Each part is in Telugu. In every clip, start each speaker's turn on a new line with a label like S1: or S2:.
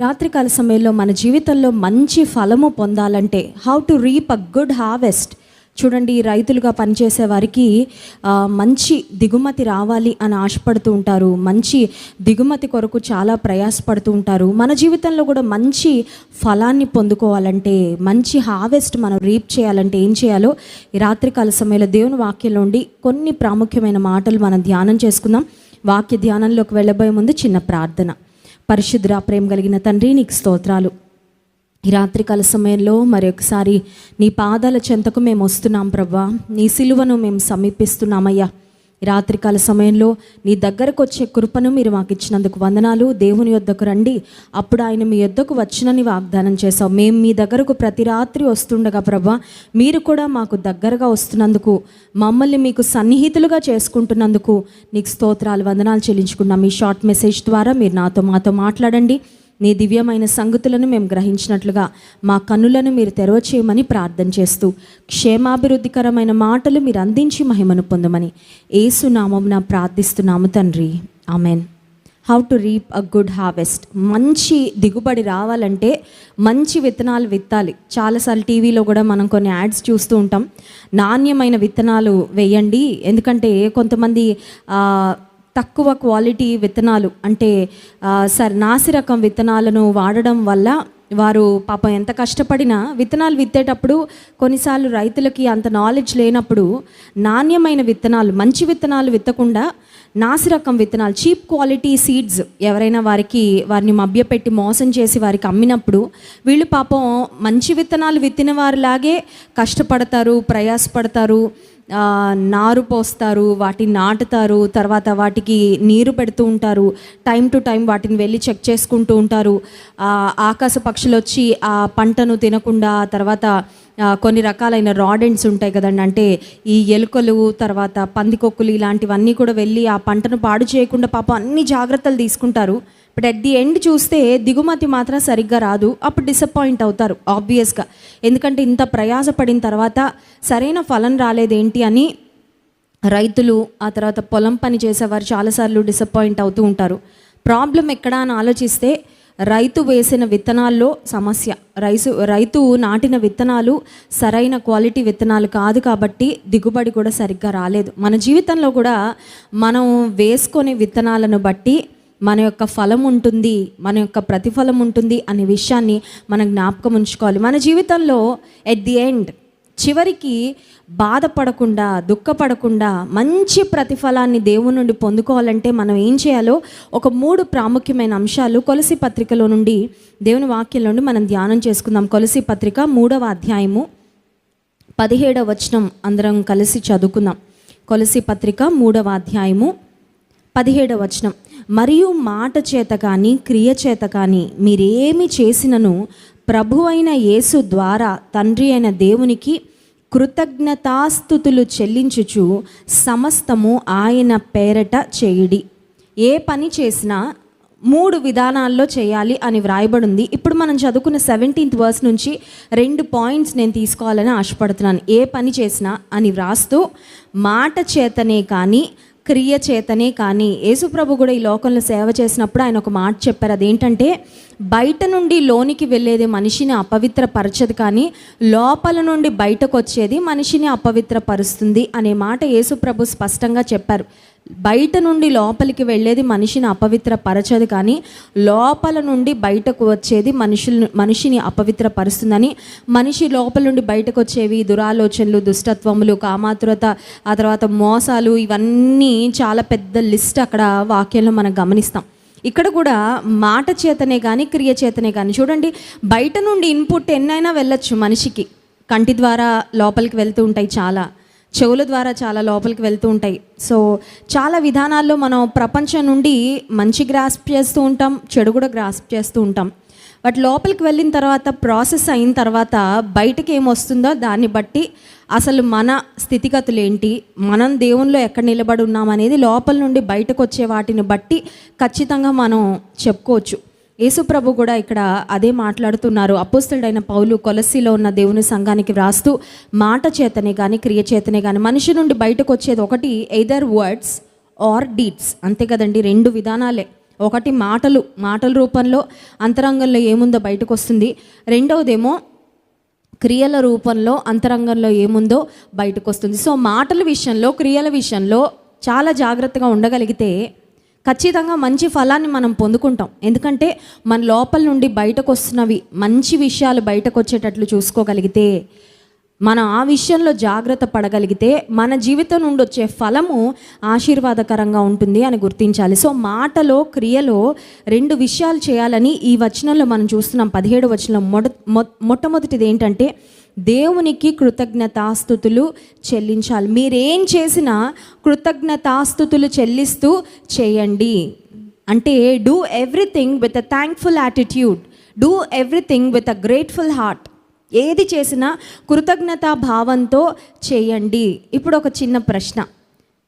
S1: రాత్రికాల సమయంలో మన జీవితంలో మంచి ఫలము పొందాలంటే how to reap a good harvest చూడండి రైతులుగా పనిచేసే వారికి మంచి దిగుమతి రావాలి అని ఆశపడుతూ ఉంటారు. మంచి దిగుమతి కొరకు చాలా ప్రయాసపడుతూ ఉంటారు. మన జీవితంలో కూడా మంచి ఫలాన్ని పొందుకోవాలంటే మంచి హార్వెస్ట్ మనం రీప్ చేయాలంటే ఏం చేయాలో ఈ రాత్రికాల సమయంలో దేవుని వాక్యంలో ఉండి కొన్ని ప్రాముఖ్యమైన మాటలు మనం ధ్యానం చేసుకుందాం. వాక్య ధ్యానంలోకి వెళ్ళబోయే ముందు చిన్న ప్రార్థన. పరిశుద్ర ప్రేమ కలిగిన తండ్రి నీకు స్తోత్రాలు. ఈ రాత్రికాల సమయంలో మరి ఒకసారి నీ పాదాల చెంతకు మేము వస్తున్నాం ప్రభా. నీ సిలువను మేము సమీపిస్తున్నామయ్యా. ఈ రాత్రికాల సమయంలో నీ దగ్గరకు వచ్చే కృపను మీరు మాకు ఇచ్చినందుకు వందనాలు. దేవుని యొద్దకు రండి. అప్పుడు ఆయన మీ యొద్దకు వచ్చినని వాగ్దానం చేశావు. మేము మీ దగ్గరకు ప్రతి రాత్రి వస్తుండగా ప్రభా మీరు కూడా మాకు దగ్గరగా వస్తున్నందుకు మమ్మల్ని మీకు సన్నిహితులుగా చేసుకుంటున్నందుకు నీకు స్తోత్రాలు వందనాలు చెల్లించుకున్నాం. మీ షార్ట్ మెసేజ్ ద్వారా మీరు నాతో మాతో మాట్లాడండి. నీ దివ్యమైన సంగతులను మేము గ్రహించినట్లుగా మా కన్నులను మీరు తెరవచేయమని ప్రార్థన చేస్తూ క్షేమాభివృద్ధికరమైన మాటలు మీరు అందించి మహిమను పొందమని ఏసునామం ప్రార్థిస్తున్నాము తండ్రి. Amen. How to reap a good harvest మంచి దిగుబడి రావాలంటే మంచి విత్తనాలు విత్తాలి. చాలాసార్లు టీవీలో కూడా మనం కొన్ని యాడ్స్ చూస్తూ ఉంటాం. నాణ్యమైన విత్తనాలు వేయండి. ఎందుకంటే కొంతమంది తక్కువ క్వాలిటీ విత్తనాలు అంటే సర్ నాసి రకం విత్తనాలను వాడడం వల్ల వారు పాపం ఎంత కష్టపడినా విత్తనాలు విత్తేటప్పుడు కొన్నిసార్లు రైతులకి అంత నాలెడ్జ్ లేనప్పుడు నాణ్యమైన విత్తనాలు మంచి విత్తనాలు విత్తకుండా నాసి రకం విత్తనాలు చీప్ క్వాలిటీ సీడ్స్ ఎవరైనా వారికి వారిని మభ్యపెట్టి మోసం చేసి వారికి అమ్మినప్పుడు వీళ్ళు పాపం మంచి విత్తనాలు విత్తిన వారిలాగే కష్టపడతారు ప్రయాసపడతారు. నారు పోస్తారు వాటిని నాటుతారు తర్వాత వాటికి నీరు పెడుతూ ఉంటారు టైం టు టైం వాటిని వెళ్ళి చెక్ చేసుకుంటూ ఉంటారు. ఆకాశ పక్షులు వచ్చి ఆ పంటను తినకుండా తర్వాత కొన్ని రకాలైన రాడెంట్స్ ఉంటాయి కదండి. అంటే ఈ ఎలుకలు తర్వాత పందికొక్కులు ఇలాంటివన్నీ కూడా వెళ్ళి ఆ పంటను పాడు చేయకుండా పాపం అన్ని జాగ్రత్తలు తీసుకుంటారు. బట్ అట్ ది ఎండ్ చూస్తే దిగుమతి మాత్రం సరిగ్గా రాదు. అప్పుడు డిసప్పాయింట్ అవుతారు ఆబ్వియస్గా ఎందుకంటే ఇంత ప్రయాసపడిన తర్వాత సరైన ఫలం రాలేదేంటి అని రైతులు ఆ తర్వాత పొలం పని చేసేవారు చాలాసార్లు డిసప్పాయింట్ అవుతూ ఉంటారు. ప్రాబ్లం ఎక్కడ అని ఆలోచిస్తే రైతు వేసిన విత్తనాల్లో సమస్య. రైసు రైతు నాటిన విత్తనాలు సరైన క్వాలిటీ విత్తనాలు కాదు కాబట్టి దిగుబడి కూడా సరిగ్గా రాలేదు. మన జీవితంలో కూడా మనం వేసుకునే విత్తనాలను బట్టి మన యొక్క ఫలం ఉంటుంది మన యొక్క ప్రతిఫలం ఉంటుంది అనే విషయాన్ని మనం జ్ఞాపకం ఉంచుకోవాలి. మన జీవితంలో ఎట్ ది ఎండ్ చివరికి బాధపడకుండా దుఃఖపడకుండా మంచి ప్రతిఫలాన్ని దేవుని నుండి పొందుకోవాలంటే మనం ఏం చేయాలో ఒక మూడు ప్రాముఖ్యమైన అంశాలు కొలసి పత్రికలో నుండి దేవుని వాక్యం నుండి మనం ధ్యానం చేసుకుందాం. కొలసి పత్రిక మూడవ అధ్యాయము పదిహేడవ వచనం అందరం కలిసి చదువుకుందాం. కొలసి పత్రిక మూడవ అధ్యాయము పదిహేడవ వచనం. మరియు మాట చేత కానీ క్రియ చేత కానీ మీరేమి చేసినను ప్రభు అయిన యేసు ద్వారా తండ్రి అయిన దేవునికి కృతజ్ఞతాస్థుతులు చెల్లించుచు సమస్తము ఆయన పేరట చేయుడి. ఏ పని చేసినా మూడు విధానాల్లో చేయాలి అని వ్రాయబడింది. ఇప్పుడు మనం చదువుకున్న సెవెంటీన్త్ వర్స్ నుంచి రెండు పాయింట్స్ నేను తీసుకోవాలని ఆశపడుతున్నాను. ఏ పని చేసినా అని వ్రాస్తూ మాట చేతనే కానీ క్రియ చేతనే కానీ యేసుప్రభు కూడా ఈ లోకంలో సేవ చేసినప్పుడు ఆయన ఒక మాట చెప్పారు. అదేంటంటే బయట నుండి లోనికి వెళ్ళేది మనిషిని అపవిత్రపరచదు కానీ లోపల నుండి బయటకు వచ్చేది మనిషిని అపవిత్రపరుస్తుంది అనే మాట యేసుప్రభు స్పష్టంగా చెప్పారు. బయట నుండి లోపలికి వెళ్ళేది మనిషిని అపవిత్రపరచదు కానీ లోపల నుండి బయటకు వచ్చేది మనుషులు మనిషిని అపవిత్రపరుస్తుందని మనిషి లోపల నుండి బయటకు వచ్చేవి దురాలోచనలు దుష్టత్వములు కామాతురత ఆ తర్వాత మోసాలు ఇవన్నీ చాలా పెద్ద లిస్ట్ అక్కడ వాక్యంలో మనం గమనిస్తాం. ఇక్కడ కూడా మాట చేతనే కానీ క్రియ చేతనే కానీ చూడండి బయట నుండి ఇన్పుట్ ఎన్నైనా వెళ్ళొచ్చు మనిషికి. కంటి ద్వారా లోపలికి వెళ్తూ ఉంటాయి చాలా. చెవుల ద్వారా చాలా లోపలికి వెళ్తూ ఉంటాయి. సో చాలా విధానాల్లో మనం ప్రపంచం నుండి మంచి గ్రాస్ప్ చేస్తూ ఉంటాం చెడు కూడా గ్రాస్ప్ చేస్తూ ఉంటాం. బట్ లోపలికి వెళ్ళిన తర్వాత ప్రాసెస్ అయిన తర్వాత బయటకి ఏమొస్తుందో దాన్ని బట్టి అసలు మన స్థితిగతులు ఏంటి మనం దేవునిలో ఎక్కడ నిలబడి ఉన్నామనేది లోపల నుండి బయటకు వచ్చే వాటిని బట్టి ఖచ్చితంగా మనం చెప్పుకోవచ్చు. యేసుప్రభు కూడా ఇక్కడ అదే మాట్లాడుతున్నారు. అపోస్తుడైన పౌలు కొలసిలో ఉన్న దేవుని సంఘానికి వ్రాస్తూ మాట చేతనే కానీ క్రియ చేతనే కానీ మనిషి నుండి బయటకు వచ్చేది ఒకటి ఎయిదర్ వర్డ్స్ ఆర్ డీడ్స్ అంతే కదండి రెండు విధానాలే. ఒకటి మాటలు మాటల రూపంలో అంతరంగంలో ఏముందో బయటకు వస్తుంది రెండవదేమో క్రియల రూపంలో అంతరంగంలో ఏముందో బయటకు వస్తుంది సో మాటల విషయంలో క్రియల విషయంలో చాలా జాగ్రత్తగా ఉండగలిగితే ఖచ్చితంగా మంచి ఫలాన్ని మనం పొందుకుంటాం. ఎందుకంటే మన లోపల నుండి బయటకు వస్తున్నవి మంచి విషయాలు బయటకు వచ్చేటట్లు చూసుకోగలిగితే మనం ఆ విషయంలో జాగ్రత్త పడగలిగితే మన జీవితం నుండి వచ్చే ఫలము ఆశీర్వాదకరంగా ఉంటుంది అని గుర్తించాలి. సో మాటలో క్రియలో రెండు విషయాలు చేయాలని ఈ వచనంలో మనం చూస్తున్నాం. పదిహేడు వచనం మొట మొ- మొట్టమొదటిది ఏంటంటే దేవునికి కృతజ్ఞతాస్థుతులు చెల్లించాలి. మీరేం చేసినా కృతజ్ఞతాస్థుతులు చెల్లిస్తూ చేయండి. అంటే do everything with a thankful attitude do everything with a grateful heart ఏది చేసినా కృతజ్ఞతా భావంతో చేయండి. ఇప్పుడు ఒక చిన్న ప్రశ్న.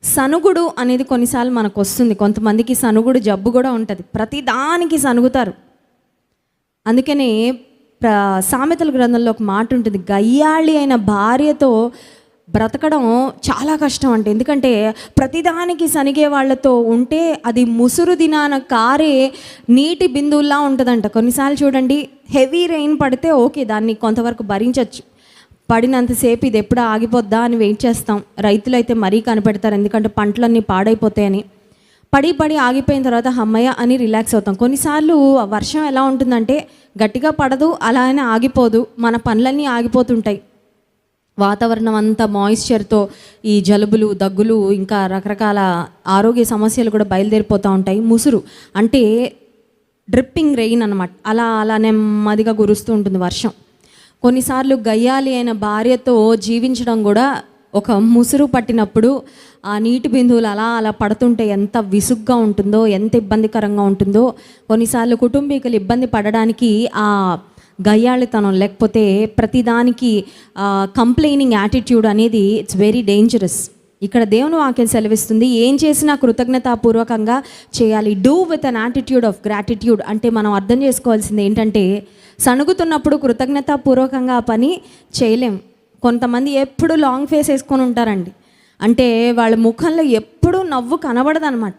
S1: సనుగుడు అనేది కొన్నిసార్లు మనకు వస్తుంది. కొంతమందికి సనుగుడు జబ్బు కూడా ఉంటుంది. ప్రతిదానికి సనుగుతారు. అందుకనే సామెతల గ్రంథంలో ఒక మాట ఉంటుంది గయ్యాళి అయిన భార్యతో బ్రతకడం చాలా కష్టం అంటే. ఎందుకంటే ప్రతిదానికి సనిగే వాళ్ళతో ఉంటే అది ముసురు దినాన కారే నీటి బిందువులా ఉంటుందంట. కొన్నిసార్లు చూడండి హెవీ రెయిన్ పడితే ఓకే దాన్ని కొంతవరకు భరించవచ్చు పడినంతసేపు ఇది ఎప్పుడు ఆగిపోద్దా అని వెయిట్ చేస్తాం. రైతులు అయితే మరీ కనిపెడతారు ఎందుకంటే పంటలన్నీ పాడైపోతాయని. పడి పడి ఆగిపోయిన తర్వాత అమ్మయ్య అని రిలాక్స్ అవుతాం. కొన్నిసార్లు వర్షం ఎలా ఉంటుందంటే గట్టిగా పడదు అలా అని ఆగిపోదు. మన పనులన్నీ ఆగిపోతుంటాయి. వాతావరణం అంతా మాయిశ్చర్తో ఈ జలుబులు దగ్గులు ఇంకా రకరకాల ఆరోగ్య సమస్యలు కూడా బయలుదేరిపోతూ ఉంటాయి. ముసురు అంటే డ్రిప్పింగ్ రెయిన్ అనమాట అలా అలా నెమ్మదిగా కురుస్తూ ఉంటుంది వర్షం. కొన్నిసార్లు గయ్యాలి అయిన భార్యతో జీవించడం కూడా ఒక ముసురు పట్టినప్పుడు ఆ నీటి బిందువులు అలా అలా పడుతుంటే ఎంత విసుగ్గా ఉంటుందో ఎంత ఇబ్బందికరంగా ఉంటుందో. కొన్నిసార్లు కుటుంబీకులు ఇబ్బంది పడడానికి ఆ గయ్యాళితనం లేకపోతే ప్రతిదానికి కంప్లైనింగ్ యాటిట్యూడ్ అనేది ఇట్స్ వెరీ డేంజరస్ ఇక్కడ దేవుని వాక్యం సెలవిస్తుంది ఏం చేసినా కృతజ్ఞతాపూర్వకంగా చేయాలి. Do with an attitude of gratitude అంటే మనం అర్థం చేసుకోవాల్సింది ఏంటంటే సణుగుతున్నప్పుడు కృతజ్ఞతాపూర్వకంగా ఆ పని చేయలేం. కొంతమంది ఎప్పుడు లాంగ్ ఫేస్ వేసుకొని ఉంటారండి. అంటే వాళ్ళ ముఖంలో ఎప్పుడూ నవ్వు కనబడదన్నమాట.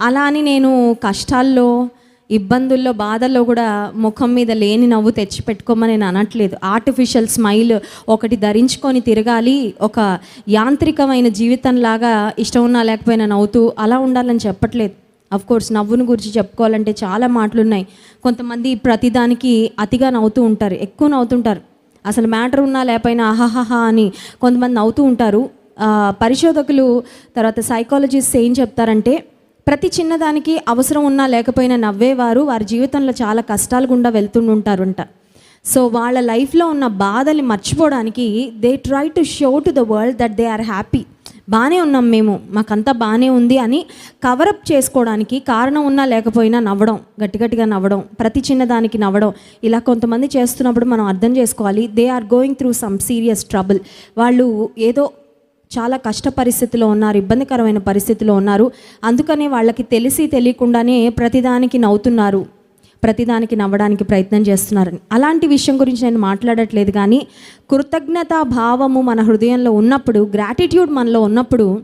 S1: అలా అని నేను కష్టాల్లో ఇబ్బందుల్లో బాధల్లో కూడా ముఖం మీద లేని నవ్వు తెచ్చి పెట్టుకోమని నేను అనట్లేదు. ఆర్టిఫిషియల్ స్మైల్ ఒకటి ధరించుకొని తిరగాలి ఒక యాంత్రికమైన జీవితంలాగా ఇష్టం ఉన్నా లేకపోయినా నవ్వుతూ అలా ఉండాలని చెప్పట్లేదు. అఫ్ కోర్స్ నవ్వును గురించి చెప్పుకోవాలంటే చాలా మాటలు ఉన్నాయి కొంతమంది ప్రతిదానికి అతిగా నవ్వుతూ ఉంటారు ఎక్కువ నవ్వుతుంటారు. అసలు మ్యాటర్ ఉన్నా లేకపోయినా ఆహాహా అని కొంతమంది నవ్వుతూ ఉంటారు. పరిశోధకులు తర్వాత సైకాలజిస్ట్ ఏం చెప్తారంటే ప్రతి చిన్నదానికి అవసరం ఉన్నా లేకపోయినా నవ్వేవారు వారి జీవితంలో చాలా కష్టాలు గుండా వెళ్తుంటారంట సో వాళ్ళ లైఫ్లో ఉన్న బాధల్ని మర్చిపోవడానికి they try to show to the world that they are happy బాగానే ఉన్నాం మేము మాకంతా బాగానే ఉంది అని కవరప్ చేసుకోవడానికి కారణం ఉన్నా లేకపోయినా నవ్వడం గట్టిగట్టిగా నవ్వడం ప్రతి చిన్నదానికి నవ్వడం ఇలా కొంతమంది చేస్తున్నప్పుడు మనం అర్థం చేసుకోవాలి they are going through some serious trouble వాళ్ళు ఏదో చాలా కష్ట పరిస్థితిలో ఉన్నారు ఇబ్బందికరమైన పరిస్థితిలో ఉన్నారు. అందుకనే వాళ్ళకి తెలిసి తెలియకుండానే ప్రతిదానికి నవ్వుతున్నారు. ప్రతిదానికి నవ్వడానికి ప్రయత్నం చేస్తున్నారని అలాంటి విషయం గురించి నేను మాట్లాడట్లేదు కానీ కృతజ్ఞతా భావము మన హృదయంలో ఉన్నప్పుడు గ్రాటిట్యూడ్ మనలో ఉన్నప్పుడు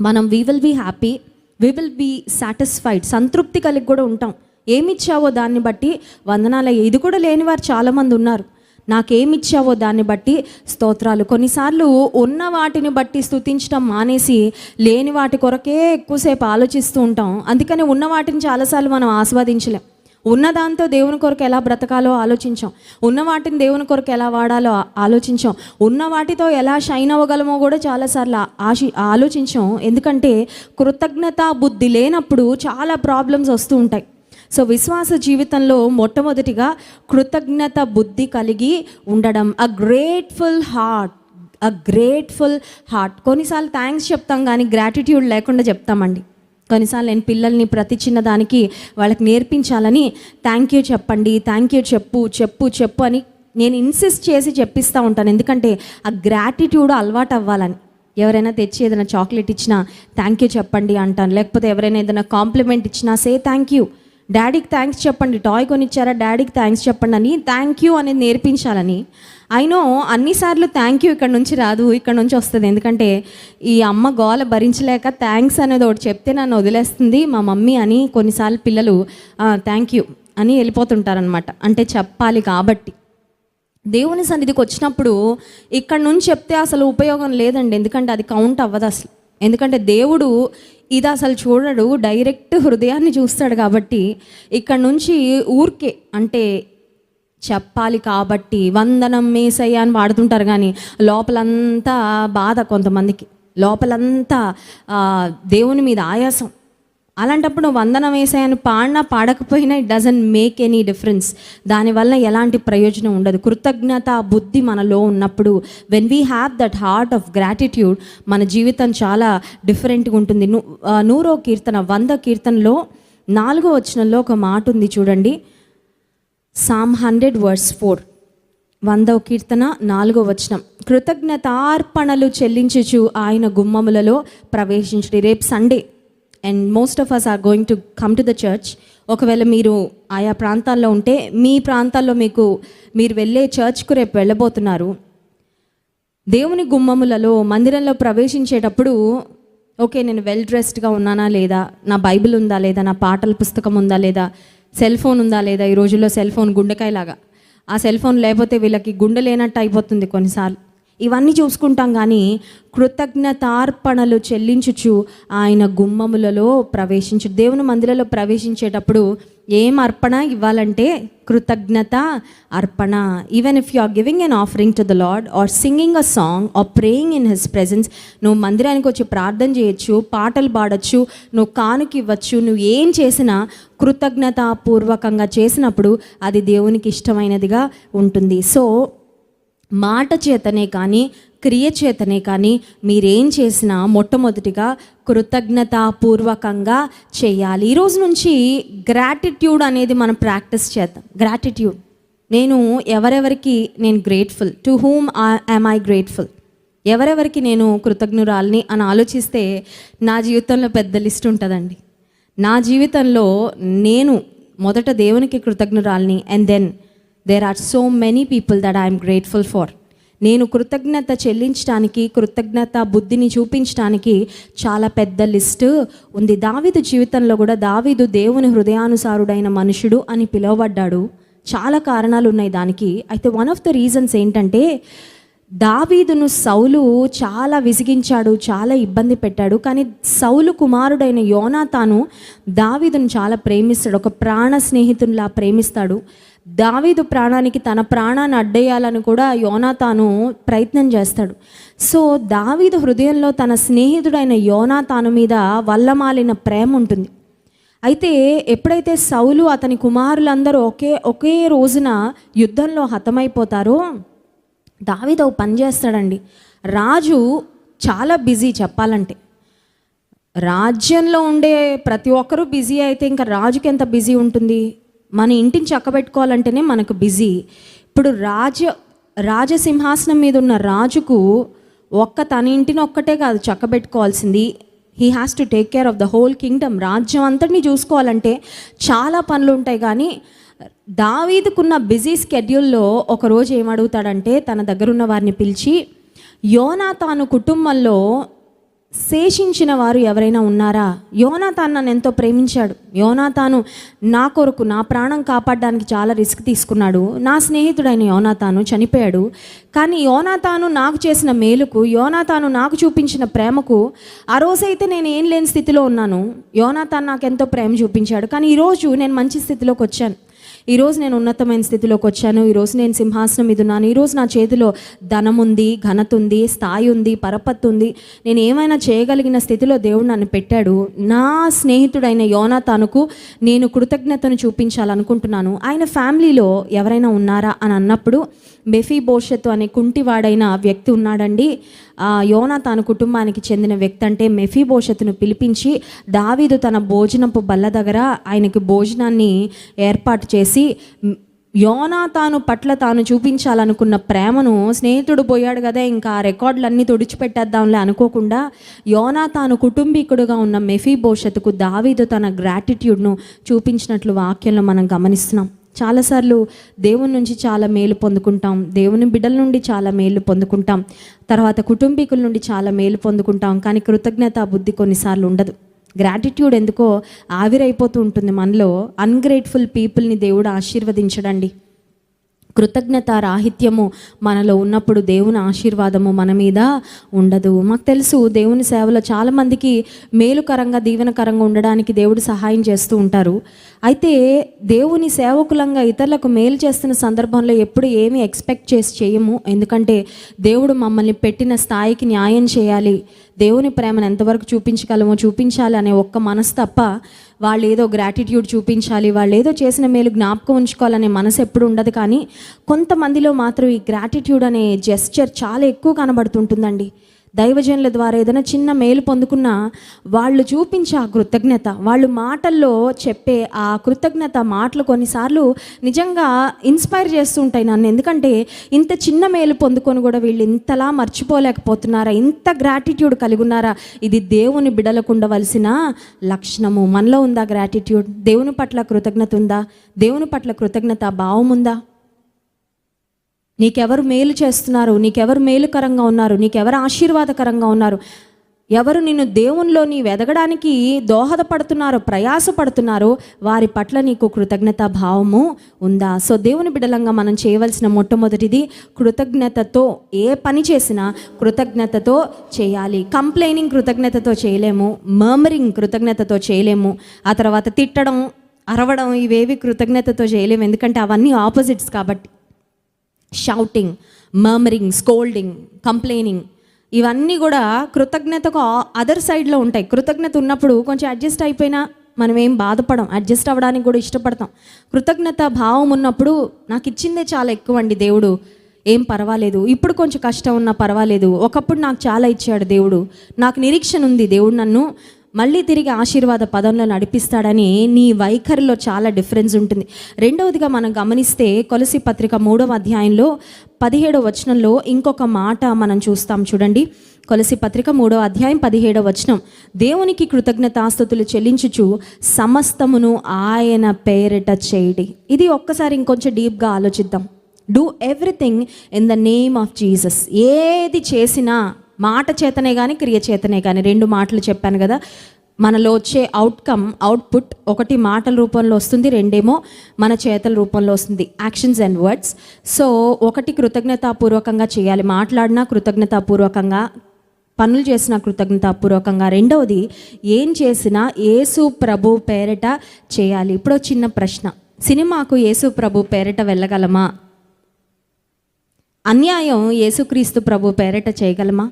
S1: మనం we will be happy we will be satisfied సంతృప్తి కలిగి కూడా ఉంటాం. ఏమిచ్చావో దాన్ని బట్టి వందనాల ఇది కూడా లేని వారు చాలామంది ఉన్నారు. నాకేమిచ్చావో దాన్ని బట్టి స్తోత్రాలు. కొన్నిసార్లు ఉన్న వాటిని బట్టి స్తుతించడం మానేసి లేని వాటి కొరకే ఎక్కువసేపు ఆలోచిస్తూ ఉంటాం. అందుకని ఉన్న వాటిని చాలాసార్లు మనం ఆస్వాదించలేం. ఉన్న దాంతో దేవుని కొరకు ఎలా బ్రతకాలో ఆలోచించాం. ఉన్న వాటిని దేవుని కొరకు ఎలా వాడాలో ఆలోచించాం. ఉన్న వాటితో ఎలా షైన్ అవ్వగలమో కూడా చాలాసార్లు ఆశి ఆలోచించాం. ఎందుకంటే కృతజ్ఞతా బుద్ధి లేనప్పుడు చాలా ప్రాబ్లమ్స్ వస్తూ ఉంటాయి. సో విశ్వాస జీవితంలో మొట్టమొదటిగా కృతజ్ఞత బుద్ధి కలిగి ఉండడం a grateful heart a grateful heart కొన్నిసార్లు థ్యాంక్స్ చెప్తాం కానీ గ్రాటిట్యూడ్ లేకుండా చెప్తామండి. కొన్నిసార్లు నేను పిల్లల్ని ప్రతి చిన్న దానికి వాళ్ళకి నేర్పించాలని థ్యాంక్ యూ చెప్పండి థ్యాంక్ యూ చెప్పు చెప్పు చెప్పు అని నేను ఇన్సిస్ట్ చేసి చెప్పిస్తూ ఉంటాను. ఎందుకంటే ఆ గ్రాటిట్యూడ్ అలవాటు అవ్వాలని. ఎవరైనా తెచ్చి ఏదైనా చాక్లెట్ ఇచ్చినా థ్యాంక్ యూ చెప్పండి అంటాను. లేకపోతే ఎవరైనా ఏదైనా కాంప్లిమెంట్ ఇచ్చినా సే థ్యాంక్ యూ డాడీకి థ్యాంక్స్ చెప్పండి. టాయ్ కొనిచ్చారా? డాడీకి థ్యాంక్స్ చెప్పండి అని థ్యాంక్ యూ అనేది నేర్పించాలని. అయినో అన్నిసార్లు థ్యాంక్ యూ ఇక్కడ నుంచి రాదు ఇక్కడ నుంచి వస్తుంది. ఎందుకంటే ఈ అమ్మ గోల భరించలేక థ్యాంక్స్ అనేది ఒకటి చెప్తే నన్ను వదిలేస్తుంది మా మమ్మీ అని కొన్నిసార్లు పిల్లలు థ్యాంక్ యూ అని వెళ్ళిపోతుంటారనమాట అంటే చెప్పాలి కాబట్టి. దేవుని సన్నిధికి వచ్చినప్పుడు ఇక్కడ నుంచి చెప్తే అసలు ఉపయోగం లేదండి. ఎందుకంటే అది కౌంట్ అవ్వదు అసలు. ఎందుకంటే దేవుడు ఇది అసలు చూడడు డైరెక్ట్ హృదయాన్ని చూస్తాడు కాబట్టి ఇక్కడ నుంచి ఊరికే అంటే చెప్పాలి కాబట్టి వందనం మేసయ్య అని వాడుతుంటారు కానీ లోపలంతా బాధ కొంతమందికి. లోపలంతా దేవుని మీద ఆయాసం. అలాంటప్పుడు వందన వందనం వేసాయని పాడినా పాడకపోయినా it doesn't make any difference దానివల్ల ఎలాంటి ప్రయోజనం ఉండదు. కృతజ్ఞత బుద్ధి మనలో ఉన్నప్పుడు when we have that heart of gratitude మన జీవితం చాలా డిఫరెంట్గా ఉంటుంది. నూరో కీర్తన వంద కీర్తనలో నాలుగో వచనంలో ఒక మాట ఉంది చూడండి. సామ్ హండ్రెడ్ వర్స్ ఫోర్ వందవ కీర్తన నాలుగో వచనం. కృతజ్ఞతార్పణలు చెల్లించుచు ఆయన గుమ్మములలో ప్రవేశించడి. రేపు Sunday and most of us are going to come to the church ఒకవేళ మీరు ఆయా ప్రాంతాల్లో ఉంటే మీ ప్రాంతాల్లో మీకు మీరు వెళ్ళే చర్చ్కు రేపు వెళ్ళబోతున్నారు. దేవుని గుమ్మములలో మందిరంలో ప్రవేశించేటప్పుడు ఓకే నేను వెల్ డ్రెస్డ్గా ఉన్నానా లేదా? నా బైబిల్ ఉందా లేదా? నా పాటల పుస్తకం ఉందా లేదా? సెల్ ఫోన్ ఉందా లేదా? ఈ రోజుల్లో సెల్ ఫోన్ గుండెకాయలాగా. ఆ సెల్ ఫోన్ లేకపోతే వీళ్ళకి గుండె లేనట్టు అయిపోతుంది కొన్నిసార్లు. ఇవన్నీ చూసుకుంటాం కానీ కృతజ్ఞతార్పణలు చెల్లించుచు ఆయన గుమ్మములలో ప్రవేశించు దేవుని మందిరంలో ప్రవేశించేటప్పుడు ఏం అర్పణ ఇవ్వాలంటే కృతజ్ఞత అర్పణ. Even if you are giving an offering to the lord or singing a song or praying in his presence నువ్వు మందిరానికి వచ్చి ప్రార్థన చేయొచ్చు పాటలు పాడొచ్చు నువ్వు కానుక ఇవ్వచ్చు నువ్వు ఏం చేసినా కృతజ్ఞతాపూర్వకంగా చేసినప్పుడు అది దేవునికి ఇష్టమైనదిగా ఉంటుంది. సో మాట చేతనే కానీ క్రియ చేతనే కానీ మీరేం చేసినా మొట్టమొదటిగా కృతజ్ఞతాపూర్వకంగా చేయాలి. ఈరోజు నుంచి గ్రాటిట్యూడ్ అనేది మనం ప్రాక్టీస్ చేద్దాం. గ్రాటిట్యూడ్ నేను ఎవరెవరికి నేను grateful to whom I'm I grateful ఎవరెవరికి నేను కృతజ్ఞురాల్ని అని ఆలోచిస్తే నా జీవితంలో పెద్ద లిస్ట్ ఉంటుందండి. నా జీవితంలో నేను మొదట దేవునికి కృతజ్ఞురాల్ని and then there are so many people that I'm grateful for నేను కృతజ్ఞత చెల్లించడానికి కృతజ్ఞత బుద్ధిని చూపించడానికి చాలా పెద్ద లిస్ట్ ఉంది. దావీదు జీవితంలో కూడా దావీదు దేవుని హృదయానుసారుడైన మనుషుడు అని పిలువబడ్డాడు. చాలా కారణాలు ఉన్నాయి దానికి. అయితే వన్ ఆఫ్ ద రీజన్స్ ఏంటంటే దావీదును సౌలు చాలా విసిగించాడు చాలా ఇబ్బంది పెట్టాడు. కానీ సౌలు కుమారుడైన యోనాతాను దావీదును చాలా ప్రేమిస్తాడు. ఒక ప్రాణ స్నేహితునిలా ప్రేమిస్తాడు. దావీదు ప్రాణానికి తన ప్రాణాన్ని అడ్డేయాలని కూడా యోనా తాను ప్రయత్నం చేస్తాడు. సో దావీదు హృదయంలో తన స్నేహితుడైన యోనా తాను మీద వల్లమాలిన ప్రేమ ఉంటుంది. అయితే ఎప్పుడైతే సౌలు అతని కుమారులందరూ ఒకే ఒకే రోజున యుద్ధంలో హతమైపోతారో దావీదు ఒక పని చేస్తాడండి. రాజు చాలా బిజీ చెప్పాలంటే. రాజ్యంలో ఉండే ప్రతి ఒక్కరూ బిజీ అయితే ఇంకా రాజుకి ఎంత బిజీ ఉంటుంది? మన ఇంటిని చక్కబెట్టుకోవాలంటేనే మనకు బిజీ. ఇప్పుడు రాజ రాజసింహాసనం మీద ఉన్న రాజుకు ఒక్క తన ఇంటిని ఒక్కటే కాదు చక్కబెట్టుకోవాల్సింది. He has to take care of the whole kingdom రాజ్యం అంతటిని చూసుకోవాలంటే చాలా పనులు ఉంటాయి కానీ దావీదుకున్న బిజీ స్కెడ్యూల్లో ఒకరోజు ఏమడుగుతాడంటే తన దగ్గరున్న వారిని పిలిచి యోనా తాను కుటుంబంలో శేషించిన వారు ఎవరైనా ఉన్నారా? యోనాతాన్ నన్ను ఎంతో ప్రేమించాడు. యోనాతాను నా కొరకు నా ప్రాణం కాపాడడానికి చాలా రిస్క్ తీసుకున్నాడు. నా స్నేహితుడైన యోనాతాను చనిపోయాడు. కానీ యోనాతాను నాకు చేసిన మేలుకు యోనాతాను నాకు చూపించిన ప్రేమకు ఆ రోజైతే నేను ఏం లేని స్థితిలో ఉన్నాను. యోనాతాన్ నాకు ఎంతో ప్రేమ చూపించాడు. కానీ ఈరోజు నేను మంచి స్థితిలోకి వచ్చాను. ఈరోజు నేను ఉన్నతమైన స్థితిలోకి వచ్చాను. ఈరోజు నేను సింహాసనం మీద ఉన్నాను. ఈరోజు నా చేతిలో ధనం ఉంది ఘనత ఉంది స్థాయి ఉంది పరపత్తు ఉంది నేను ఏమైనా చేయగలిగిన స్థితిలో దేవుడు నన్ను పెట్టాడు. నా స్నేహితుడైన యోనాతానుకు నేను కృతజ్ఞతను చూపించాలనుకుంటున్నాను. ఆయన ఫ్యామిలీలో ఎవరైనా ఉన్నారా అని అన్నప్పుడు బెఫీ భవిష్యత్తు అనే కుంటివాడైన వ్యక్తి ఉన్నాడండి. ఆ యోనా తన కుటుంబానికి చెందిన వ్యక్తి అంటే మెఫీ భవిష్యత్తును పిలిపించి దావీదు తన భోజనపు బల్ల దగ్గర ఆయనకి భోజనాన్ని ఏర్పాటు చేసి యోనా తాను పట్ల తాను చూపించాలనుకున్న ప్రేమను స్నేహితుడు పోయాడు కదా ఇంకా ఆ రికార్డులన్నీ తుడిచిపెట్టేద్దాంలే అనుకోకుండా యోనా తాను కుటుంబీకుడుగా ఉన్న మెఫీ భవిష్యత్తుకు దావీదు తన గ్రాటిట్యూడ్ను చూపించినట్లు వాక్యంలో మనం గమనిస్తున్నాం. చాలాసార్లు దేవుని నుంచి చాలా మేలు పొందుకుంటాం. దేవుని బిడ్డల నుండి చాలా మేలు పొందుకుంటాం. తర్వాత కుటుంబీకుల నుండి చాలా మేలు పొందుకుంటాం. కానీ కృతజ్ఞత బుద్ధి కొన్నిసార్లు ఉండదు. గ్రాటిట్యూడ్ ఎందుకో ఆవిరైపోతూ ఉంటుంది మనలో. అన్గ్రేట్ఫుల్ పీపుల్ని దేవుడు ఆశీర్వదించడండి. కృతజ్ఞత రాహిత్యము మనలో ఉన్నప్పుడు దేవుని ఆశీర్వాదము మన మీద ఉండదు. మాకు తెలుసు దేవుని సేవలో చాలామందికి మేలుకరంగా దీవెనకరంగా ఉండడానికి దేవుడు సహాయం చేస్తూ ఉంటారు. అయితే దేవుని సేవకులంగా ఇతరులకు మేలు చేస్తున్న సందర్భంలో ఎప్పుడు ఏమీ ఎక్స్పెక్ట్ చేసి చేయము. ఎందుకంటే దేవుడు మమ్మల్ని పెట్టిన స్థాయికి న్యాయం చేయాలి. దేవుని ప్రేమను ఎంతవరకు చూపించగలమో చూపించాలి అనే ఒక్క మనసు తప్ప వాళ్ళు ఏదో గ్రాటిట్యూడ్ చూపించాలి వాళ్ళు ఏదో చేసిన మేలు జ్ఞాపకం ఉంచుకోవాలనే మనసు ఎప్పుడు ఉండదు కానీ కొంతమందిలో మాత్రం ఈ గ్రాటిట్యూడ్ అనే జెస్చర్ చాలా ఎక్కువ కనబడుతుంటుందండి. దైవజనుల ద్వారా ఏదైనా చిన్న మేలు పొందుకున్నా వాళ్ళు చూపించే ఆ కృతజ్ఞత వాళ్ళు మాటల్లో చెప్పే ఆ కృతజ్ఞత మాటలు కొన్నిసార్లు నిజంగా ఇన్స్పైర్ చేస్తూ ఉంటాయి నన్ను. ఎందుకంటే ఇంత చిన్న మేలు పొందుకొని కూడా వీళ్ళు ఇంతలా మర్చిపోలేకపోతున్నారా ఇంత గ్రాటిట్యూడ్ కలిగి ఉన్నారా? ఇది దేవుని బిడలకు ఉండవలసిన లక్షణము. మనలో ఉందా గ్రాటిట్యూడ్ దేవుని పట్ల కృతజ్ఞత ఉందా? దేవుని పట్ల కృతజ్ఞత భావం ఉందా? నీకెవరు మేలు చేస్తున్నారు? నీకెవరు మేలుకరంగా ఉన్నారు? నీకెవరు ఆశీర్వాదకరంగా ఉన్నారు? ఎవరు నిన్ను దేవునిలో నీ వెదగడానికి దోహదపడుతున్నారో ప్రయాసపడుతున్నారో వారి పట్ల నీకు కృతజ్ఞత భావము ఉందా? సో దేవుని బిడలంగా మనం చేయవలసిన మొట్టమొదటిది కృతజ్ఞతతో ఏ పని చేసినా కృతజ్ఞతతో చేయాలి. కంప్లైనింగ్ కృతజ్ఞతతో చేయలేము మర్మరింగ్ కృతజ్ఞతతో చేయలేము. ఆ తర్వాత తిట్టడం అరవడం ఇవేవి కృతజ్ఞతతో చేయలేము. ఎందుకంటే అవన్నీ ఆపోజిట్స్ కాబట్టి. షౌటింగ్ మర్మరింగ్ స్కోల్డింగ్ కంప్లైనింగ్ ఇవన్నీ కూడా కృతజ్ఞతకు అదర్ సైడ్లో ఉంటాయి. కృతజ్ఞత ఉన్నప్పుడు కొంచెం అడ్జస్ట్ అయిపోయినా మనం ఏం బాధపడం అడ్జస్ట్ అవ్వడానికి కూడా ఇష్టపడతాం. కృతజ్ఞత భావం ఉన్నప్పుడు నాకు ఇచ్చిందే చాలా ఎక్కువ అండి దేవుడు. ఏం పర్వాలేదు. ఇప్పుడు కొంచెం కష్టం ఉన్నా పర్వాలేదు. ఒకప్పుడు నాకు చాలా ఇచ్చాడు దేవుడు. నాకు నిరీక్షణ ఉంది దేవుడు నన్ను. మళ్ళీ తిరిగి ఆశీర్వాద పదంలో నడిపిస్తాడని నీ వైఖరిలో చాలా డిఫరెన్స్ ఉంటుంది. రెండవదిగా మనం గమనిస్తే కొలసి పత్రిక మూడవ అధ్యాయంలో పదిహేడవ వచనంలో ఇంకొక మాట మనం చూస్తాం చూడండి. కొలసి పత్రిక మూడవ అధ్యాయం పదిహేడవ వచనం. దేవునికి కృతజ్ఞతాస్థుతులు చెల్లించుచు సమస్తమును ఆయన పేరిట చేయడి. ఇది ఒక్కసారి ఇంకొంచెం డీప్గా ఆలోచిద్దాం. Do everything in the name of Jesus ఏది చేసినా మాట చేతనే కానీ క్రియ చేతనే కానీ రెండు మాటలు చెప్పాను కదా మనలో వచ్చే అవుట్కమ్ అవుట్పుట్ ఒకటి మాటల రూపంలో వస్తుంది రెండేమో మన చేతల రూపంలో వస్తుంది. యాక్షన్స్ అండ్ వర్డ్స్ సో ఒకటి కృతజ్ఞతాపూర్వకంగా చేయాలి. మాట్లాడినా కృతజ్ఞతాపూర్వకంగా పనులు చేసిన కృతజ్ఞతాపూర్వకంగా. రెండవది ఏం చేసినా యేసు ప్రభు పేరిట చేయాలి. ఇప్పుడు చిన్న ప్రశ్న. సినిమాకు యేసు ప్రభు పేరిట వెళ్ళగలమా? అన్యాయం యేసుక్రీస్తు ప్రభు పేరిట చేయగలమా?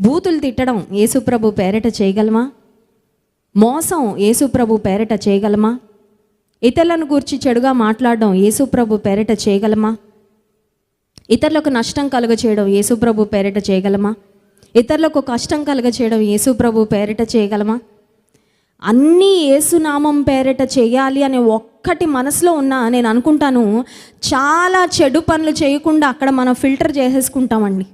S1: బూతులు తిట్టడం యేసుప్రభు పేరిట చేయగలమా? మోసం యేసుప్రభు పేరిట చేయగలమా? ఇతరులను గూర్చి చెడుగా మాట్లాడడం యేసుప్రభు పేరిట చేయగలమా? ఇతరులకు నష్టం కలుగ చేయడం యేసుప్రభు పేరిట చేయగలమా? ఇతరులకు కష్టం కలుగ చేయడం యేసుప్రభు పేరిట చేయగలమా? అన్నీ ఏసునామం పేరిట చేయాలి అనే ఒక్కటి మనసులో ఉన్నా నేను అనుకుంటాను చాలా చెడు పనులు చేయకుండా అక్కడ మనం ఫిల్టర్ చేసేసుకుంటామండి.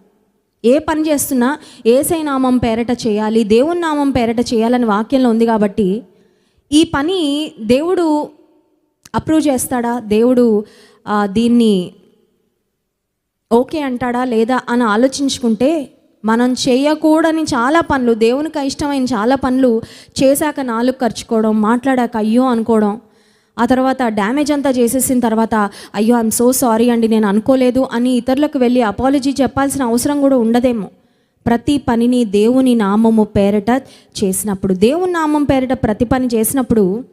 S1: ఏ పని చేస్తున్నా ఏసై నామం పేరట చేయాలి దేవుని నామం పేరట చేయాలని వాక్యంలో ఉంది కాబట్టి ఈ పని దేవుడు అప్రూవ్ చేస్తాడా? దేవుడు దీన్ని ఓకే అంటాడా లేదా అని ఆలోచించుకుంటే మనం చేయకూడని చాలా పనులు దేవునికి ఇష్టమైన చాలా పనులు చేశాక నాలుగు ఖర్చుకోవడం మాట్లాడాక అయ్యో అనుకోవడం ఆ తర్వాత డ్యామేజ్ అంతా చేసేసిన తర్వాత అయ్యో ఐఎమ్ సో సారీ అండి నేను అనుకోలేదు అని ఇతరులకు వెళ్ళి అపాలజీ చెప్పాల్సిన అవసరం కూడా ఉండదేమో. ప్రతి పనిని దేవుని నామము పేరట చేసినప్పుడు దేవుని నామం పేరట ప్రతి పని చేసినప్పుడు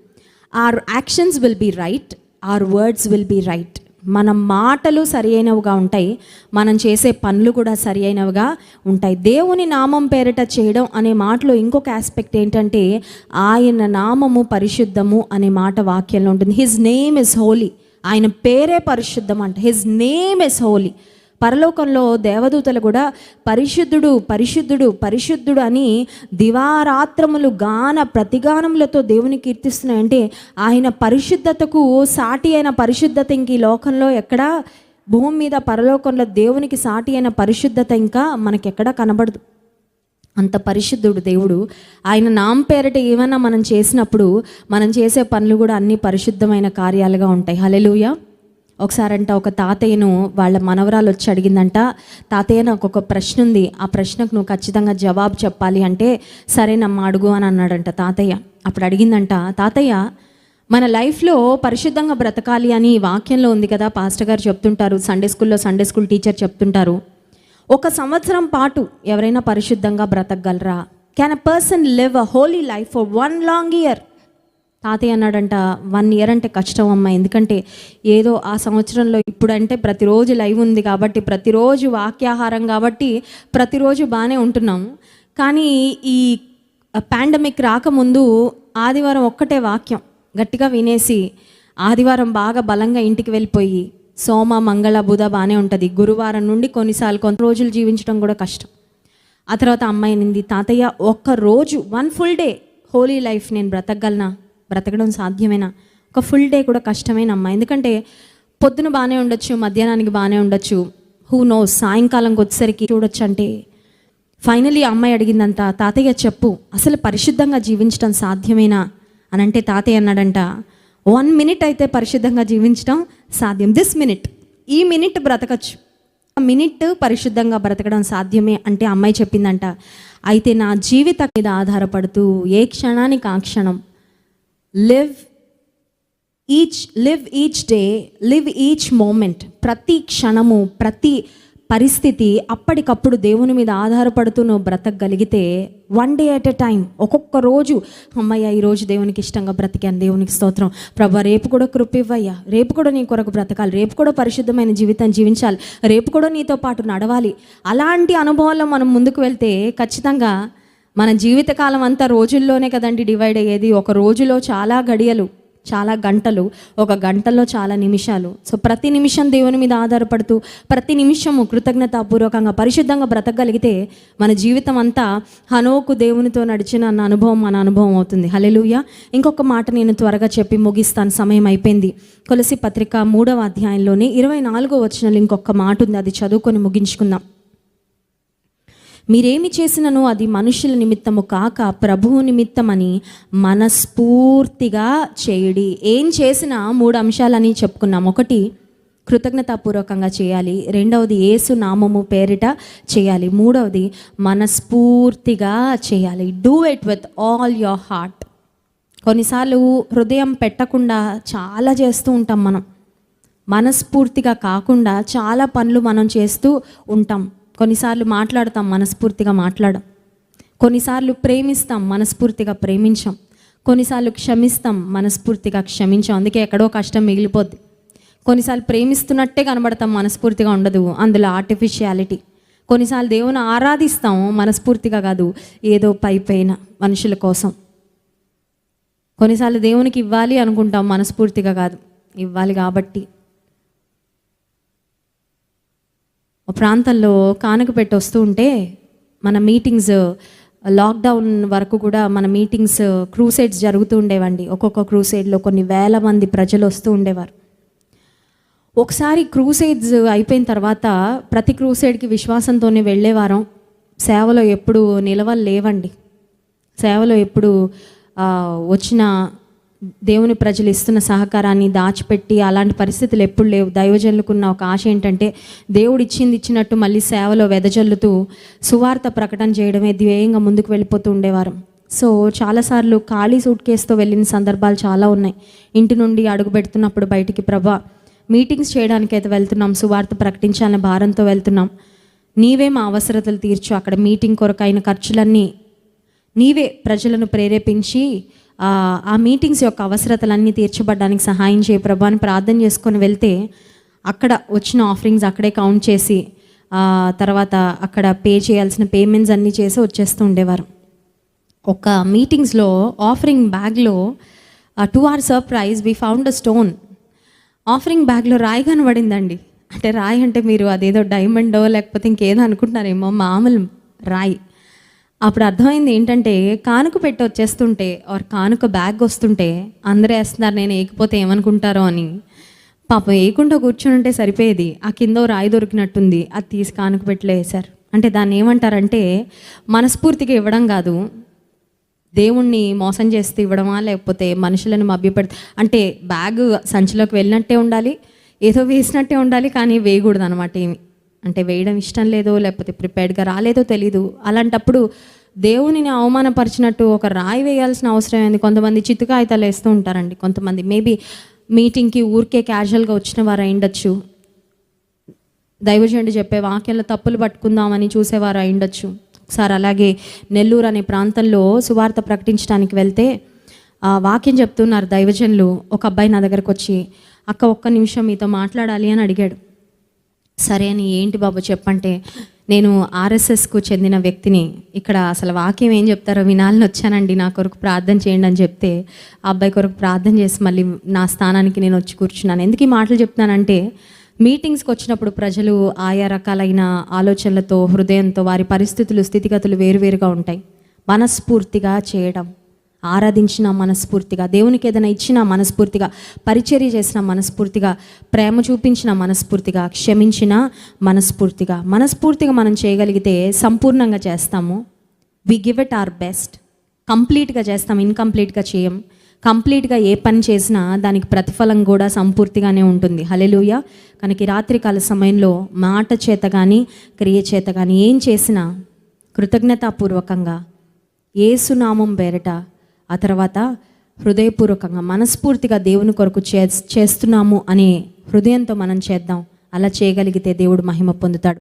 S1: our actions will be right our words will be right మన మాటలు సరి అయినవిగా ఉంటాయి మనం చేసే పనులు కూడా సరి అయినవిగా ఉంటాయి. దేవుని నామం పేరిట చేయడం అనే మాటలో ఇంకొక ఆస్పెక్ట్ ఏంటంటే ఆయన నామము పరిశుద్ధము అనే మాట వాక్యంలో ఉంటుంది. హిజ్ నేమ్ ఇస్ హోలీ ఆయన పేరే పరిశుద్ధం అంట. హిజ్ నేమ్ ఇస్ హోలీ పరలోకంలో దేవదూతలు కూడా పరిశుద్ధుడు పరిశుద్ధుడు పరిశుద్ధుడు అని దివారాత్రములు గాన ప్రతిగానములతో దేవుని కీర్తిస్తున్నాయంటే ఆయన పరిశుద్ధతకు సాటి అయిన పరిశుద్ధత ఇంక ఈ లోకంలో ఎక్కడా? భూమి మీద పరలోకంలో దేవునికి సాటి అయిన పరిశుద్ధత ఇంకా మనకెక్కడా కనబడదు. అంత పరిశుద్ధుడు దేవుడు. ఆయన నామ పేరట ఏమైనా మనం చేసినప్పుడు మనం చేసే పనులు కూడా అన్ని పరిశుద్ధమైన కార్యాలుగా ఉంటాయి. హలెలుయా ఒకసారంట ఒక తాతయ్యను వాళ్ళ మనవరాలు వచ్చి అడిగిందంట తాతయ్య నాకు ఒక ప్రశ్న ఉంది ఆ ప్రశ్నకు నువ్వు ఖచ్చితంగా జవాబు చెప్పాలి అంటే సరేనమ్మా అడుగు అని అన్నాడంట తాతయ్య. అప్పుడు అడిగిందంట తాతయ్య మన లైఫ్లో పరిశుద్ధంగా బ్రతకాలి అని వాక్యంలో ఉంది కదా పాస్టర్ గారు చెప్తుంటారు సండే స్కూల్లో సండే స్కూల్ టీచర్ చెప్తుంటారు. ఒక సంవత్సరం పాటు ఎవరైనా పరిశుద్ధంగా బ్రతకగలరా? Can a person live a holy life for one long year తాతయ్య అన్నాడంట వన్ ఇయర్ అంటే కష్టం అమ్మ ఎందుకంటే ఏదో ఆ సంవత్సరంలో ఇప్పుడంటే ప్రతిరోజు లైవ్ ఉంది కాబట్టి ప్రతిరోజు వాక్యాహారం కాబట్టి ప్రతిరోజు బాగానే ఉంటున్నాం. కానీ ఈ పాండమిక్ రాకముందు ఆదివారం ఒక్కటే వాక్యం గట్టిగా వినేసి ఆదివారం బాగా బలంగా ఇంటికి వెళ్ళిపోయి సోమ మంగళ బుధ బాగానే ఉంటుంది. గురువారం నుండి కొన్నిసార్లు కొంత రోజులు జీవించడం కూడా కష్టం. ఆ తర్వాత అమ్మాయి నింది తాతయ్య ఒక్క రోజు one full day holy life నేను బ్రతకగలనా? బ్రతకడం సాధ్యమేనా? ఒక ఫుల్ డే కూడా కష్టమేనమ్మా ఎందుకంటే పొద్దున బాగానే ఉండొచ్చు మధ్యాహ్నానికి బాగానే ఉండొచ్చు. హూ నో సాయంకాలంకి వచ్చేసరికి చూడొచ్చు అంటే ఫైనలీ అమ్మాయి అడిగిందంట తాతయ్య చెప్పు. అసలు పరిశుద్ధంగా జీవించడం సాధ్యమేనా? అని అంటే తాతయ్య అన్నాడంట వన్ మినిట్ అయితే పరిశుద్ధంగా జీవించడం సాధ్యం. దిస్ మినిట్ ఈ మినిట్ బ్రతకచ్చు. ఆ మినిట్ పరిశుద్ధంగా బ్రతకడం సాధ్యమే అంటే అమ్మాయి చెప్పిందంట. అయితే నా జీవితం మీద ఆధారపడుతూ ఏ క్షణానికి ఆ క్షణం? Live each live each day live each moment ప్రతి క్షణము ప్రతి పరిస్థితి అప్పటికప్పుడు దేవుని మీద ఆధారపడుతూ నువ్వు బ్రతకగలిగితే one day at a time ఒక్కొక్క రోజు అమ్మయ్య ఈ రోజు దేవునికి ఇష్టంగా బ్రతికాను దేవునికి స్తోత్రం. ప్రభా రేపు కూడా కృపివ్వయ్యా రేపు కూడా నీ కొరకు బ్రతకాలి. రేపు కూడా పరిశుద్ధమైన జీవితం జీవించాలి. రేపు కూడా నీతో పాటు నడవాలి. అలాంటి అనుభవాల్లో మనం ముందుకు వెళ్తే ఖచ్చితంగా మన జీవితకాలం అంతా రోజుల్లోనే కదండి డివైడ్ అయ్యేది. ఒక రోజులో చాలా గడియలు చాలా గంటలు ఒక గంటలో చాలా నిమిషాలు. సో ప్రతి నిమిషం దేవుని మీద ఆధారపడుతూ ప్రతి నిమిషము కృతజ్ఞతాపూర్వకంగా పరిశుద్ధంగా బ్రతకగలిగితే మన జీవితం అంతా హనోకు దేవునితో నడిచిన అనుభవం మన అనుభవం అవుతుంది. హలెలుయ ఇంకొక మాట నేను త్వరగా చెప్పి ముగిస్తాను. సమయం అయిపోయింది. కొలసి పత్రిక మూడవ అధ్యాయంలోని ఇరవై నాలుగో వచనంలో ఇంకొక మాట ఉంది. అది చదువుకొని ముగించుకుందాం. మీరేమి చేసినను అది మనుషుల నిమిత్తము కాక ప్రభువు నిమిత్తమని మనస్ఫూర్తిగా చేయడి. ఏం చేసినా మూడు అంశాలని చెప్పుకున్నాం. ఒకటి కృతజ్ఞతాపూర్వకంగా చేయాలి. రెండవది ఏసు నామము పేరిట చేయాలి. మూడవది మనస్ఫూర్తిగా చేయాలి. Do it with all your heart కొన్నిసార్లు హృదయం పెట్టకుండా చాలా చేస్తూ ఉంటాం మనం. మనస్ఫూర్తిగా కాకుండా చాలా పనులు మనం చేస్తూ ఉంటాం. కొన్నిసార్లు మాట్లాడతాం మనస్ఫూర్తిగా మాట్లాడం. కొన్నిసార్లు ప్రేమిస్తాం మనస్ఫూర్తిగా ప్రేమించాం. కొన్నిసార్లు క్షమిస్తాం మనస్ఫూర్తిగా క్షమించాం. అందుకే ఎక్కడో కష్టం మిగిలిపోద్ది. కొన్నిసార్లు ప్రేమిస్తున్నట్టే కనబడతాం మనస్ఫూర్తిగా ఉండదు. అందులో ఆర్టిఫిషియాలిటీ కొన్నిసార్లు దేవుని ఆరాధిస్తాం మనస్ఫూర్తిగా కాదు ఏదో పై పైన మనుషుల కోసం. కొన్నిసార్లు దేవునికి ఇవ్వాలి అనుకుంటాం మనస్ఫూర్తిగా కాదు. ఇవ్వాలి కాబట్టి ఒక ప్రాంతంలో కానుక పెట్టి వస్తూ ఉంటే మన మీటింగ్స్ లాక్డౌన్ వరకు కూడా మన మీటింగ్స్ క్రూసైడ్స్ జరుగుతూ ఉండేవండి. ఒక్కొక్క క్రూసైడ్లో కొన్ని వేల మంది ప్రజలు వస్తూ ఉండేవారు. ఒకసారి క్రూసైడ్స్ అయిపోయిన తర్వాత ప్రతి క్రూసైడ్కి విశ్వాసంతోనే వెళ్ళేవారం. సేవలో ఎప్పుడు నిలవలు లేవండి సేవలో ఎప్పుడు వచ్చిన దేవుని ప్రజలు ఇస్తున్న సహకారాన్ని దాచిపెట్టి అలాంటి పరిస్థితులు ఎప్పుడు లేవు. దైవజనులకున్న ఒక ఆశ ఏంటంటే దేవుడు ఇచ్చింది ఇచ్చినట్టు మళ్ళీ సేవలో వెదజల్లుతూ సువార్త ప్రకటన చేయడమే ధ్యేయంగా ముందుకు వెళ్ళిపోతూ ఉండేవారు. సో చాలాసార్లు ఖాళీ సూట్ కేసుతో వెళ్ళిన సందర్భాలు చాలా ఉన్నాయి. ఇంటి నుండి అడుగు పెడుతున్నప్పుడు బయటికి ప్రభా మీటింగ్స్ చేయడానికి అయితే వెళ్తున్నాం సువార్త ప్రకటించాలనే భారంతో వెళ్తున్నాం. నీవే మా అవసరతలు తీర్చు. అక్కడ మీటింగ్ కొరకైన ఖర్చులన్నీ నీవే ప్రజలను ప్రేరేపించి ఆ, మీటింగ్స్ యొక్క అవసరతలన్నీ తీర్చబడడానికి సహాయం చేయ ప్రభా అని ప్రార్థన చేసుకొని వెళ్తే అక్కడ వచ్చిన ఆఫరింగ్స్ అక్కడే కౌంట్ చేసి తర్వాత అక్కడ పే చేయాల్సిన పేమెంట్స్ అన్నీ చేసి వచ్చేస్తూ ఉండేవారు. ఒక మీటింగ్స్లో ఆఫరింగ్ బ్యాగ్లో to our surprise we found a stone offering బ్యాగ్లో రాయి కనబడిందండి. అంటే రాయి అంటే మీరు అదేదో డైమండో లేకపోతే ఇంకేదో అనుకుంటున్నారేమో మామూలు రాయి. అప్పుడు అర్థమైంది ఏంటంటే కానుక పెట్టి వచ్చేస్తుంటే ఆర్ కానుక బ్యాగ్ వస్తుంటే అందరూ వేస్తున్నారు నేను వేయకపోతే ఏమనుకుంటారో అని. పాపం వేయకుండా కూర్చుని ఉంటే సరిపోయేది. ఆ కింద రాయి దొరికినట్టుంది. అది తీసి కానుక పెట్టిలో వేశారు. అంటే దాన్ని ఏమంటారంటే మనస్ఫూర్తిగా ఇవ్వడం కాదు. దేవుణ్ణి మోసం చేస్తే ఇవ్వడమా లేకపోతే మనుషులను మభ్యపెడితే అంటే బ్యాగ్ సంచిలోకి వెళ్ళినట్టే ఉండాలి ఏదో వేసినట్టే ఉండాలి కానీ వేయకూడదు అనమాట ఏమి. అంటే వేయడం ఇష్టం లేదో లేకపోతే ప్రిపేర్డ్గా రాలేదో తెలీదు. అలాంటప్పుడు దేవునిని అవమానపరిచినట్టు ఒక రాయి వేయాల్సిన అవసరం ఏంది? కొంతమంది చిత్తు వేస్తూ ఉంటారండి. కొంతమంది మేబీ మీటింగ్కి ఊరికే క్యాజువల్గా వచ్చిన వారు అయిండొచ్చు దైవజనుడు చెప్పే వాక్యాల తప్పులు పట్టుకుందామని చూసేవారు అయిండొచ్చు ఒకసారి అలాగే నెల్లూరు అనే ప్రాంతంలో సువార్త ప్రకటించడానికి వెళ్తే ఆ వాక్యం చెప్తున్నారు దైవజనులు. ఒక అబ్బాయి నా దగ్గరకు వచ్చి అక్క ఒక్క నిమిషం మీతో మాట్లాడాలి అని అడిగాడు. సరే అని ఏంటి బాబు చెప్పంటే నేను ఆర్ఎస్ఎస్కు చెందిన వ్యక్తిని ఇక్కడ అసలు వాక్యం ఏం చెప్తారో వినాలని వచ్చానండి. నా కొరకు ప్రార్థన చేయండి అని చెప్తే ఆ అబ్బాయి కొరకు ప్రార్థన చేసి మళ్ళీ నా స్థానానికి నేను వచ్చి కూర్చున్నాను. ఎందుకు ఈ మాటలు చెప్తున్నానంటే మీటింగ్స్కి వచ్చినప్పుడు ప్రజలు ఆయా రకాలైన ఆలోచనలతో హృదయంతో వారి పరిస్థితులు స్థితిగతులు వేరువేరుగా ఉంటాయి. మనస్ఫూర్తిగా చేయడం. ఆరాధించిన మనస్ఫూర్తిగా దేవునికి ఏదైనా ఇచ్చిన మనస్ఫూర్తిగా పరిచర్య చేసిన మనస్ఫూర్తిగా ప్రేమ చూపించిన మనస్ఫూర్తిగా క్షమించిన మనస్ఫూర్తిగా. మనస్ఫూర్తిగా మనం చేయగలిగితే సంపూర్ణంగా చేస్తాము. We give it our best కంప్లీట్గా చేస్తాం ఇన్కంప్లీట్గా చేయం. కంప్లీట్గా ఏ పని చేసినా దానికి ప్రతిఫలం కూడా సంపూర్తిగానే ఉంటుంది. హలెలుయ కనుక రాత్రికాల సమయంలో మాట చేత కానీ క్రియ చేత కానీ ఏం చేసినా కృతజ్ఞతాపూర్వకంగా ఏసునామం పేరట ఆ తర్వాత హృదయపూర్వకంగా మనస్ఫూర్తిగా దేవుని కొరకు చే చేస్తున్నాము అనే హృదయంతో మనం చేద్దాం. అలా చేయగలిగితే దేవుడు మహిమ పొందుతాడు.